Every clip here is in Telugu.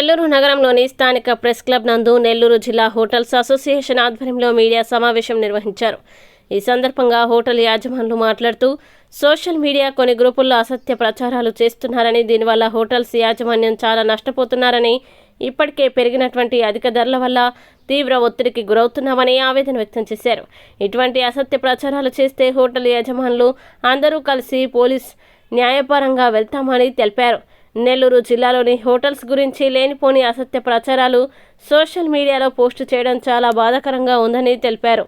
నెల్లూరు నగరంలోని స్థానిక ప్రెస్ క్లబ్ నందు నెల్లూరు జిల్లా హోటల్స్ అసోసియేషన్ ఆధ్వర్యంలో మీడియా సమావేశం నిర్వహించారు. ఈ సందర్భంగా హోటల్ యాజమానులు మాట్లాడుతూ సోషల్ మీడియా కొన్ని గ్రూపుల్లో అసత్య ప్రచారాలు చేస్తున్నారని దీనివల్ల హోటల్స్ యాజమాన్యం చాలా నష్టపోతున్నారని ఇప్పటికే పెరిగినటువంటి అధిక ధరల వల్ల తీవ్ర ఒత్తిడికి గురవుతున్నామని ఆవేదన వ్యక్తం చేశారు. ఇటువంటి అసత్య ప్రచారాలు చేస్తే హోటల్ యజమానులు అందరూ కలిసి పోలీస్ న్యాయపరంగా వెళ్తామని తెలిపారు. నెల్లూరు జిల్లాలోని హోటల్స్ గురించి లేనిపోని అసత్య ప్రచారాలు సోషల్ మీడియాలో పోస్టు చేయడం చాలా బాధాకరంగా ఉందని తెలిపారు.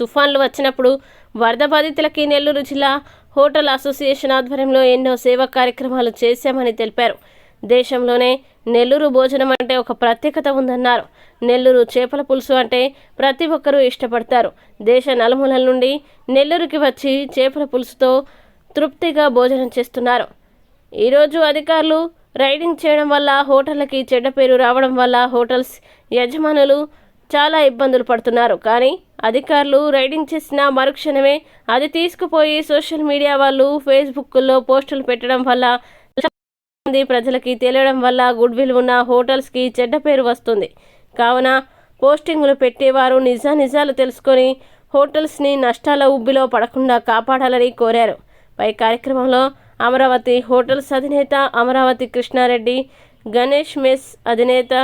తుఫాన్లు వచ్చినప్పుడు వరద బాధితులకి నెల్లూరు జిల్లా హోటల్ అసోసియేషన్ ఆధ్వర్యంలో ఎన్నో సేవా కార్యక్రమాలు చేశామని తెలిపారు. దేశంలోనే నెల్లూరు భోజనం అంటే ఒక ప్రత్యేకత ఉందన్నారు. నెల్లూరు చేపల పులుసు అంటే ప్రతి ఒక్కరూ ఇష్టపడతారు. దేశ నలుమూలల నుండి నెల్లూరుకి వచ్చి చేపల పులుసుతో తృప్తిగా భోజనం చేస్తున్నారు. ఈరోజు అధికారులు రైడింగ్ చేయడం వల్ల హోటళ్ళకి చెడ్డ పేరు రావడం వల్ల హోటల్స్ యజమానులు చాలా ఇబ్బందులు పడుతున్నారు. కానీ అధికారులు రైడింగ్ చేసిన మరుక్షణమే అది తీసుకుపోయి సోషల్ మీడియా వాళ్ళు ఫేస్బుక్లో పోస్టులు పెట్టడం వల్ల మంది ప్రజలకి తెలియడం వల్ల గుడ్ విల్ ఉన్న హోటల్స్కి చెడ్డ పేరు వస్తుంది. కావున పోస్టింగులు పెట్టేవారు నిజా నిజాలు తెలుసుకొని హోటల్స్ని నష్టాల ఉబ్బిలో పడకుండా కాపాడాలని కోరారు. పై కార్యక్రమంలో అమరావతి హోటల్స్ అధినేత అమరావతి కృష్ణారెడ్డి గణేష్ మెస్ అధినేత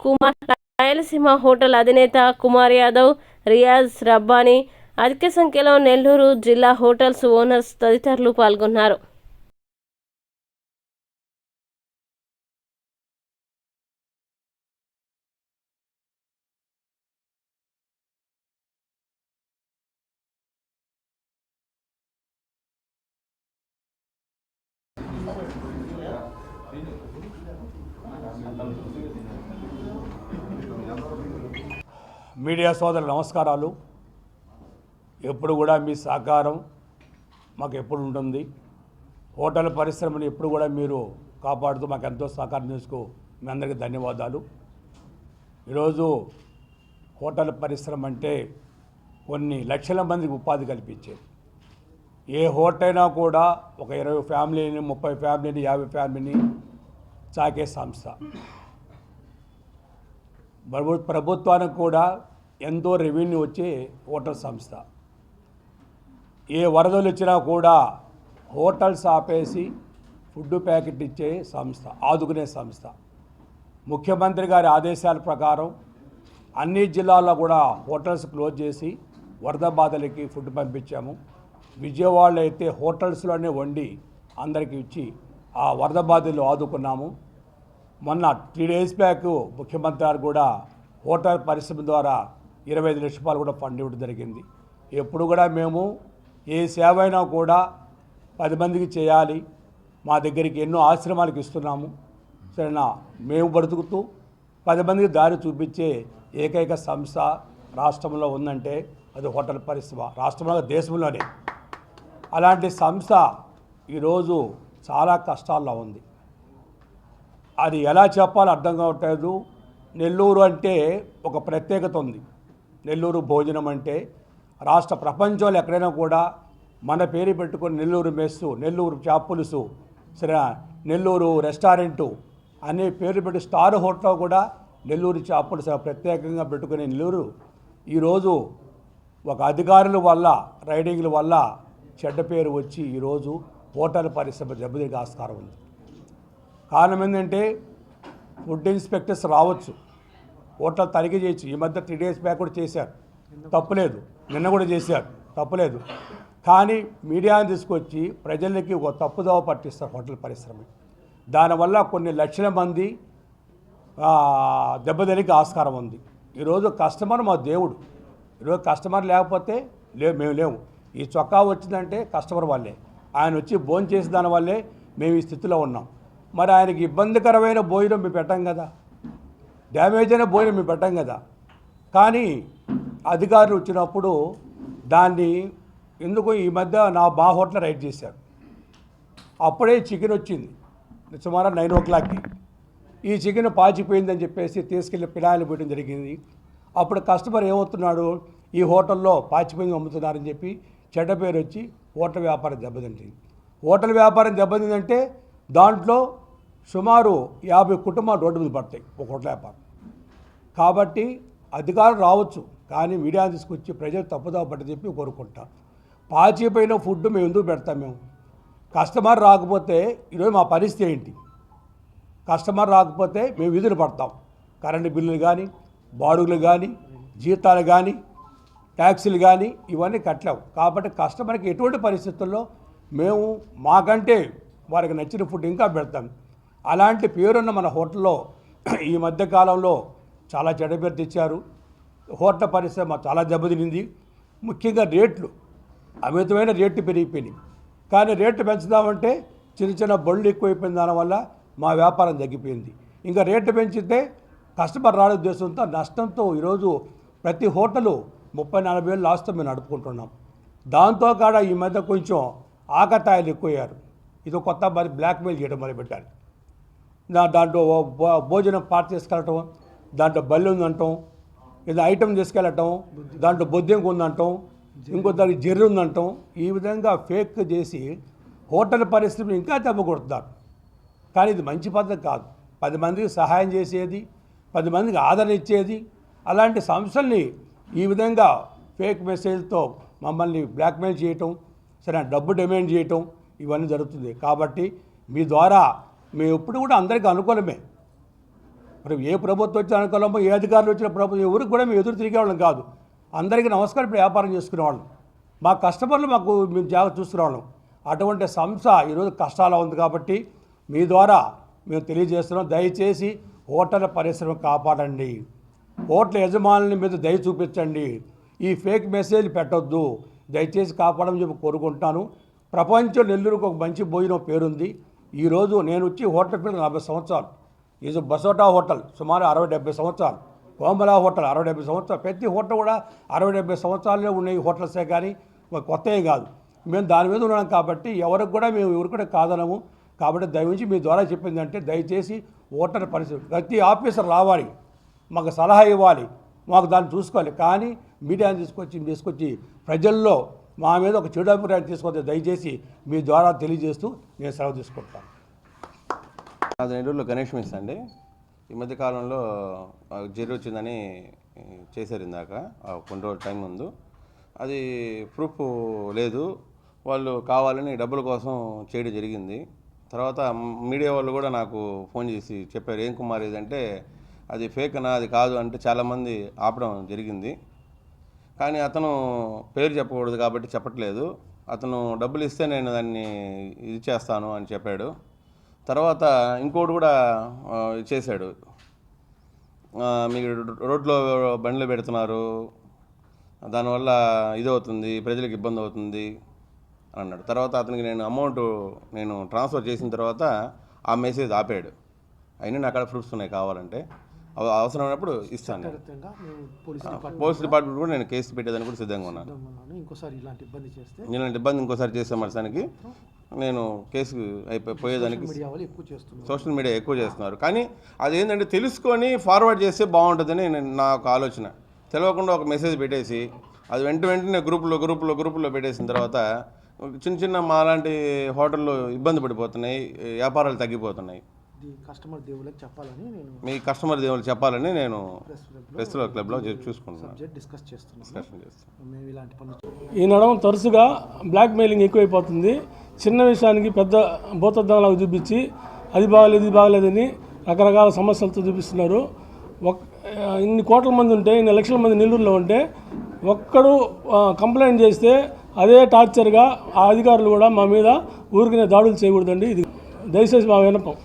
కుమార్ రాయలసీమ హోటల్ అధినేత కుమార్ యాదవ్ రియాజ్ రబ్బానీ. అధిక సంఖ్యలో నెల్లూరు జిల్లా హోటల్స్ ఓనర్స్ తదితరులు పాల్గొన్నారు. మీడియా సోదరులు నమస్కారాలు. ఎప్పుడు కూడా మీ సహకారం మాకు ఎప్పుడు ఉంటుంది. హోటల్ పరిశ్రమను ఎప్పుడు కూడా మీరు కాపాడుతూ మాకు ఎంతో సహకారం చేసుకు మీ అందరికీ ధన్యవాదాలు. ఈరోజు హోటల్ పరిశ్రమ అంటే కొన్ని లక్షల మందికి ఉపాధి కల్పించేది. ఏ హోటల్ అయినా కూడా ఒక ఇరవై ఫ్యామిలీని ముప్పై ఫ్యామిలీని యాభై ఫ్యామిలీని సాకే సంస్థ. ప్రభుత్వానికి కూడా ఎంతో రెవెన్యూ వచ్చే హోటల్ సంస్థ. ఏ వరదలు వచ్చినా కూడా హోటల్స్ ఆపేసి ఫుడ్ ప్యాకెట్ ఇచ్చే సంస్థ ఆదుకునే సంస్థ. ముఖ్యమంత్రి గారి ఆదేశాల ప్రకారం అన్ని జిల్లాల్లో కూడా హోటల్స్ క్లోజ్ చేసి వరద బాధలకి ఫుడ్ పంపించాము. విజయవాడలో అయితే హోటల్స్లోనే వండి అందరికీ ఇచ్చి ఆ వరద బాధలు ఆదుకున్నాము. మొన్న త్రీ డేస్ బ్యాక్ ముఖ్యమంత్రి గారు కూడా హోటల్ పరిశ్రమ ద్వారా ఇరవై ఐదు లక్షల రూపాయలు కూడా ఫండ్ ఇవ్వడం జరిగింది. ఎప్పుడు కూడా మేము ఏ సేవ అయినా కూడా పది మందికి చేయాలి. మా దగ్గరికి ఎన్నో ఆశ్రమాలకు ఇస్తున్నాము. సరేనా? మేము బ్రతుకుతూ పది మందికి దారి చూపించే ఏకైక సంస్థ రాష్ట్రంలో ఉందంటే అది హోటల్ పరిశ్రమ రాష్ట్రంలో దేశంలోనే. అలాంటి సంస్థ ఈరోజు చాలా కష్టాల్లో ఉంది. అది ఎలా చెప్పాలో అర్థం కావట్లేదు. నెల్లూరు అంటే ఒక ప్రత్యేకత ఉంది. నెల్లూరు భోజనం అంటే రాష్ట్ర ప్రపంచంలో ఎక్కడైనా కూడా మన పేరు పెట్టుకొని నెల్లూరు మెస్సు నెల్లూరు చాపులుసు సరే నెల్లూరు రెస్టారెంటు అనే పేరు పెట్టి స్టార్ హోటల్ కూడా నెల్లూరు చాపులుసు ప్రత్యేకంగా పెట్టుకునే నెల్లూరు. ఈరోజు ఒక అధికారుల వల్ల రైడింగ్ల వల్ల చెడ్డ పేరు వచ్చి ఈరోజు హోటల్ పరిశ్రమ దెబ్బతిరిగే ఆస్కారం ఉంది. కారణం ఏంటంటే ఫుడ్ ఇన్స్పెక్టర్స్ రావచ్చు. హోటల్ తనిఖీ చేయొచ్చు ఈ మధ్య త్రీ డేస్ బ్యాక్ కూడా చేశారు. తప్పులేదు. నిన్న కూడా చేశారు. తప్పులేదు. కానీ మీడియాని తీసుకొచ్చి ప్రజలకి ఒక తప్పుదోవ పట్టిస్తారు హోటల్ పరిశ్రమ. దానివల్ల కొన్ని లక్షల మంది దెబ్బతలికి ఆస్కారం ఉంది. ఈరోజు కస్టమర్ మా దేవుడు. ఈరోజు కస్టమర్ లేకపోతే లే మేము లేవు. ఈ చొక్కా వచ్చిందంటే కస్టమర్ వాళ్ళే. ఆయన వచ్చి భోజనం చేసిన దాని వల్లే మేము ఈ స్థితిలో ఉన్నాం. మరి ఆయనకి ఇబ్బందికరమైన భోజనం మేము పెట్టాం కదా. డ్యామేజ్ అయిన భోజనం మేము పెట్టాం కదా. కానీ అధికారులు వచ్చినప్పుడు దాన్ని ఎందుకు ఈ మధ్య నా బా హోటల్ రైడ్ చేశారు. అప్పుడే చికెన్ వచ్చింది. సుమారు నైన్ ఓ క్లాక్కి. ఈ చికెన్ పాచిపోయిందని చెప్పేసి తీసుకెళ్ళి పిలాయిలు పెట్టడం జరిగింది. అప్పుడు కస్టమర్ ఏమవుతున్నాడు? ఈ హోటల్లో పాచిపోయింది అమ్ముతున్నారని చెప్పి చెడ్డ పేరు వచ్చి హోటల్ వ్యాపారం దెబ్బతింటుంది హోటల్ వ్యాపారం దెబ్బతిందంటే దాంట్లో సుమారు యాభై కుటుంబాలు రోడ్డు మీద పడతాయి. ఒక హోటల్ వ్యాపారం. కాబట్టి అధికారం రావచ్చు. కానీ మీడియా తీసుకొచ్చి ప్రజలు తప్పుదా పట్టి చెప్పి కోరుకుంటాం పాచిపోయిన ఫుడ్ మేము ఎందుకు పెడతాం మేము? కస్టమర్ రాకపోతే ఈరోజు మా పరిస్థితి ఏంటి? కస్టమర్ రాకపోతే మేము విధులు పడతాం. కరెంటు బిల్లులు కానీ బాడుగులు కానీ జీతాలు కానీ ట్యాక్సీలు కానీ ఇవన్నీ కట్టలేవు. కాబట్టి కస్టమర్కి ఎటువంటి పరిస్థితుల్లో మేము మాకంటే వారికి నచ్చిన ఫుడ్ ఇంకా పెడతాం. అలాంటి పేరున్న మన హోటల్లో ఈ మధ్యకాలంలో చాలా చెడ్డ పేరు తెచ్చారు. హోటల్ పరిశ్రమ చాలా దెబ్బతినింది. ముఖ్యంగా రేట్లు అమితమైన రేట్లు పెరిగిపోయినాయి. కానీ రేట్లు పెంచుదామంటే చిన్న చిన్న బళ్ళు ఎక్కువైపోయిన దానివల్ల మా వ్యాపారం తగ్గిపోయింది. ఇంకా రేట్లు పెంచితే కస్టమర్ రాని ఉద్దేశంతో నష్టంతో ఈరోజు ప్రతి హోటలు ముప్పై నలభై వేలు లాస్తో మేము నడుపుకుంటున్నాం. దాంతో కాడ ఈ మధ్య కొంచెం ఆకతాయిలు ఎక్కువయ్యారు. ఇది కొత్త మరి బ్లాక్మెయిల్ చేయడం మొదలుపెట్టారు. దాంట్లో భో- భోజనం పార్ట్ తీసుకెళ్ళటం దాంట్లో బల్లి ఉందంటాం ఏదో ఐటమ్ తీసుకెళ్ళటం దాంట్లో బొద్దింకు ఉందంటాం ఇంకో దానికి జెర్రి ఉందంటాం ఈ విధంగా ఫేక్ చేసి హోటల్ పరిస్థితిని ఇంకా దెబ్బ కొడుతున్నారు. కానీ ఇది మంచి పద్ధతి కాదు. పది మందికి సహాయం చేసేది పది మందికి ఆదరణ ఇచ్చేది అలాంటి సంస్థల్ని ఈ విధంగా ఫేక్ మెసేజ్తో మమ్మల్ని బ్లాక్మెయిల్ చేయటం సరే డబ్బు డిమాండ్ చేయటం ఇవన్నీ జరుగుతుంది. కాబట్టి మీ ద్వారా మేము ఎప్పుడు కూడా అందరికీ అనుకూలమే. మరి ఏ ప్రభుత్వం వచ్చిన అనుకూలమో ఏ అధికారులు వచ్చిన ప్రభుత్వం ఎవరికి కూడా మేము ఎదురు తిరిగేవాళ్ళం కాదు. అందరికీ నమస్కారం ఇప్పుడు వ్యాపారం చేసుకునేవాళ్ళం. మా కస్టమర్లు మాకు మేము జాగ్రత్త చూసుకునేవాళ్ళం. అటువంటి సంస్థ ఈరోజు కష్టాలు ఉంది కాబట్టి మీ ద్వారా మేము తెలియజేస్తున్నాం. దయచేసి హోటల్ పరిశ్రమ కాపాడండి. హోటల్ యజమానుల మీద దయ చూపించండి. ఈ ఫేక్ మెసేజ్ పెట్టొద్దు. దయచేసి కాపాడమని చెప్పి కోరుకుంటాను ప్రపంచం నెల్లూరుకు ఒక మంచి భోజనం పేరుంది. ఈరోజు నేను వచ్చి హోటల్ పేరు నలభై సంవత్సరాలు. ఈజ్ బసోటా హోటల్ సుమారు అరవై డెబ్బై సంవత్సరాలు. కోమలా హోటల్ అరవై డెబ్బై సంవత్సరాలు. ప్రతి హోటల్ కూడా అరవై డెబ్బై సంవత్సరాలే ఉన్నాయి హోటల్సే కానీ కొత్తవి కాదు. మేము దాని మీద ఉన్నాం కాబట్టి ఎవరికి కూడా మేము ఎవరు కూడా కాదనము. కాబట్టి దయవించి మీ ద్వారా చెప్పిందంటే దయచేసి ఓటర్ పరిస్థితి ప్రతి ఆఫీసర్ రావాలి మాకు సలహా ఇవ్వాలి మాకు దాన్ని చూసుకోవాలి. కానీ మీడియాని తీసుకొచ్చి తీసుకొచ్చి ప్రజల్లో మా మీద ఒక చెడు అభిప్రాయం తీసుకొస్తే దయచేసి మీ ద్వారా తెలియజేస్తూ నేను సెలవు తీసుకుంటాను. అది నెల్లూరులో గణేష్ మిస్ అండి. ఈ మధ్య కాలంలో జీరో వచ్చిందని చేశారు ఇందాక. కొన్ని రోజుల టైం ముందు. అది ప్రూఫ్ లేదు. వాళ్ళు కావాలని డబ్బుల కోసం చేయడం జరిగింది. తర్వాత మీడియా వాళ్ళు కూడా నాకు ఫోన్ చేసి చెప్పారు ఏం కుమార్ ఇదంటే అది ఫేక్ అనా అది కాదు అంటే చాలామంది ఆపడం జరిగింది. కానీ అతను పేరు చెప్పకూడదు కాబట్టి చెప్పట్లేదు. అతను డబ్బులు ఇస్తే నేను దాన్ని ఇది చేస్తాను అని చెప్పాడు. తర్వాత ఇంకోటి కూడా చేశాడు. మీరు రోడ్లో బండ్లు పెడుతున్నారు. దానివల్ల ఇది అవుతుంది ప్రజలకు ఇబ్బంది అవుతుంది అని అన్నాడు. తర్వాత అతనికి నేను అమౌంట్ నేను ట్రాన్స్ఫర్ చేసిన తర్వాత ఆ మెసేజ్ ఆపాడు. అయినా నా అక్కడ ప్రూఫ్స్ ఉన్నాయి కావాలంటే. అవసరమైనప్పుడు ఇస్తాను పోలీస్ డిపార్ట్మెంట్ కూడా నేను కేసు పెట్టేదానికి కూడా సిద్ధంగా ఉన్నాను. ఇంకోసారి ఇలాంటి ఇబ్బంది చేస్తే ఇలాంటి ఇబ్బంది ఇంకోసారి చేసే మనిషానికి నేను కేసు అయిపోయి పోయేదానికి మీడియా వాళ్ళు ఎక్కువ చేస్తున్నారు. సోషల్ మీడియా ఎక్కువ చేస్తున్నారు. కానీ అదేంటంటే తెలుసుకొని ఫార్వర్డ్ చేస్తే బాగుంటుందని నా ఒక ఆలోచన. తెలియకుండా ఒక మెసేజ్ పెట్టేసి అది వెంట వెంటనే గ్రూపులో గ్రూపులో గ్రూపులో పెట్టేసిన తర్వాత చిన్న చిన్న మాలాంటి హోటళ్ళు ఇబ్బంది పడిపోతున్నాయి వ్యాపారాలు తగ్గిపోతున్నాయి. కస్టమర్ దేవుళ్ళకి చెప్పాలని నేను మీ కస్టమర్ దేవుళ్ళు చెప్పాలని నేను ప్రెస్ క్లబ్లో చూసుకుంటున్నాను. సబ్జెక్ట్ డిస్కస్ చేస్తున్నాను. మేము ఇలాంటి పనులు ఈ నడవం తరచుగా బ్లాక్ మెయిలింగ్ ఎక్కువైపోతుంది. చిన్న విషయానికి పెద్ద భూతద్దంలాగా చూపించి అది బాగలేదు ఇది బాగలేదని రకరకాల సమస్యలతో చూపిస్తున్నారు. ఒక్ ఇన్ని కోట్ల మంది ఉంటే ఇన్ని లక్షల మంది నెల్లూరులో ఉంటే ఒక్కడు కంప్లైంట్ చేస్తే అదే టార్చర్గా ఆ అధికారులు కూడా మా మీద ఊరికనే దాడులు చేయకూడదండి. ఇది దయచేసి మా వినపం